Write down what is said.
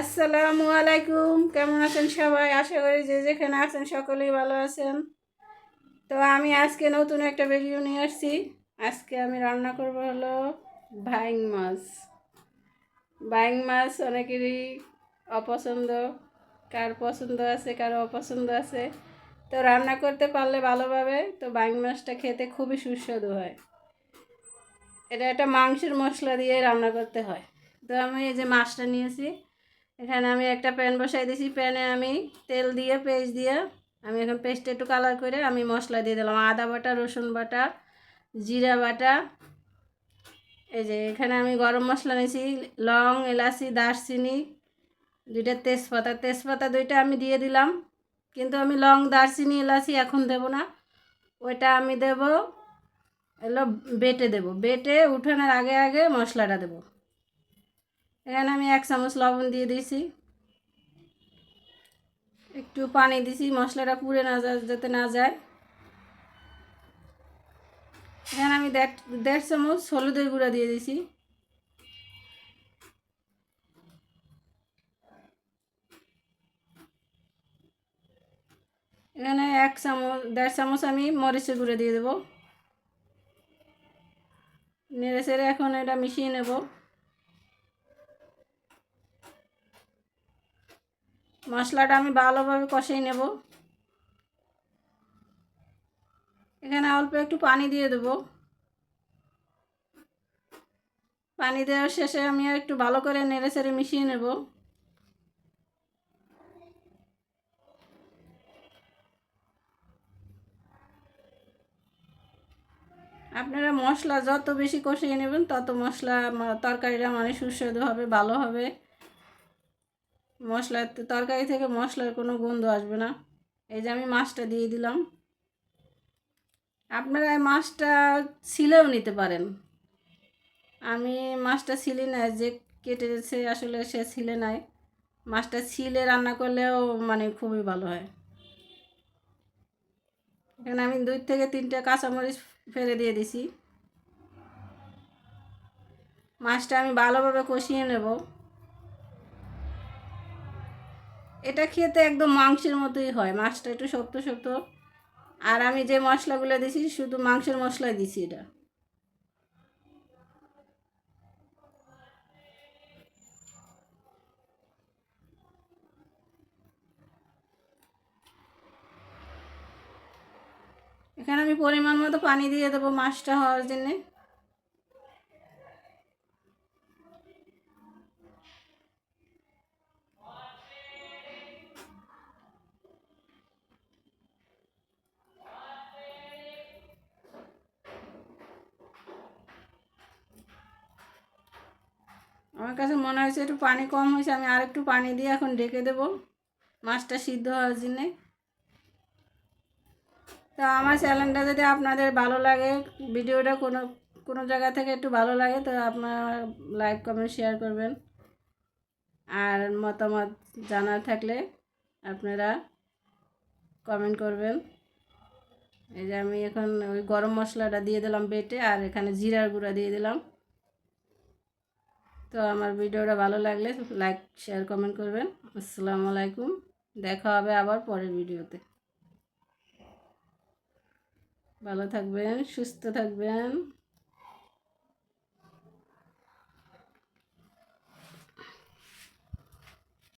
আসসালামু আলাইকুম। কেমন আছেন সবাই? আশা করি যে যেখানে আছেন সকলেই ভালো আছেন। তো আমি আজকে নতুন একটা ভিডিও নিয়ে আসছি। আজকে আমি রান্না করব হলো ভাইং মাছ। ভাইং মাছ অনেকেরই অপছন্দ। কার পছন্দ আছে, কার অপছন্দ আছে। তো রান্না করতে পারলে ভালোভাবে তো বাইং মাছটা খেতে খুবই সুস্বাদু হয়। এটা একটা মাংসের মশলা দিয়ে রান্না করতে হয়। তো আমি এই যে মাছটা নিয়েছি এখানে আমি একটা প্যান বসাই দিয়েছি প্যানে আমি তেল দিয়ে, পেস্ট দিয়ে আমি এখন পেস্টটা একটু কালার করে আমি মশলা দিয়ে দিলাম। আদা বাটা, রসুন বাটা, জিরা বাটা। এই যে এখানে আমি গরম মশলা নিয়েছি, লং, এলাচি, দারচিনি, দুইটা তেজপাতা। তেজপাতা দুইটা আমি দিয়ে দিলাম, কিন্তু আমি লং, দারচিনি, এলাচি এখন দেব না। ওইটা আমি দেব, এলো বেটে দেব। বেটে উঠানোর আগে আগে মশলাটা দেব। এখানে আমি এক চামচ লবণ দিয়ে দিয়েছি। একটু পানি দিছি মশলাটা পুড়ে না যাতে না যায়। এখানে আমি দেড় দেড় চামচ হলুদের গুঁড়া দিয়ে দিছি এখানে এক চামচ দেড় চামচ আমি মরিচের গুঁড়ো দিয়ে দেবো। নেড়ে এখন এটা মিশিয়ে নেব। মশলাটা আমি ভালোভাবে কষিয়ে নেব। এখানে অল্প একটু পানি দিয়ে দেব। পানি দেওয়ার শেষে আমি একটু ভালো করে নেড়ে চেড়ে মিশিয়ে নেব। আপনারা মশলা যত বেশি কষিয়ে নেবেন, তত মশলা তরকারিটা মানে সুস্বাদু হবে, ভালো হবে। মশলা, তরকারি থেকে মশলার কোনো গন্ধ আসবে না। এই যে আমি মাছটা দিয়ে দিলাম। আপনারা মাছটা ছিলেও নিতে পারেন। আমি মাছটা ছিলে না, যে কেটেছে আসলে সে ছিলে নাই। মাছটা ছিলে রান্না করলেও মানে খুবই ভালো হয়। এখানে আমি দুই থেকে তিনটে কাঁচামরিচ ফেলে দিয়ে দিছি। মাছটা আমি ভালোভাবে কষিয়ে নেব। এটা খেতে একদম মাংসের মতোই হয়। মাছটা একটু শক্ত শক্ত। আর আমি যে মশলাগুলো দিছি, শুধু মাংসের মশলাই দিছি এটা। এখানে আমি পরিমাণ মতো পানি দিয়ে দেবো মাছটা হওয়ার জন্যে। আমার কাছে মনে হয়েছে একটু পানি কম হয়েছে, আমি আর একটু পানি দিয়ে এখন ঢেকে দেবো। মাছটা সিদ্ধ হওয়ার জন্যে। তো আমার চ্যানেলটা যদি আপনাদের ভালো লাগে, ভিডিওটা কোনো কোনো জায়গা থেকে একটু ভালো লাগে, তো আপনারা লাইক কমেন্ট শেয়ার করবেন। আর মতামত জানার থাকলে আপনারা কমেন্ট করবেন। এই যে আমি এখন ওই গরম মশলাটা দিয়ে দিলাম বেটে, আর এখানে জিরার গুঁড়া দিয়ে দিলাম। তো আমার ভিডিওটা ভালো লাগলে লাইক শেয়ার কমেন্ট করবেন। আসসালামু আলাইকুম। দেখা হবে আবার পরের ভিডিওতে। ভালো থাকবেন, সুস্থ থাকবেন।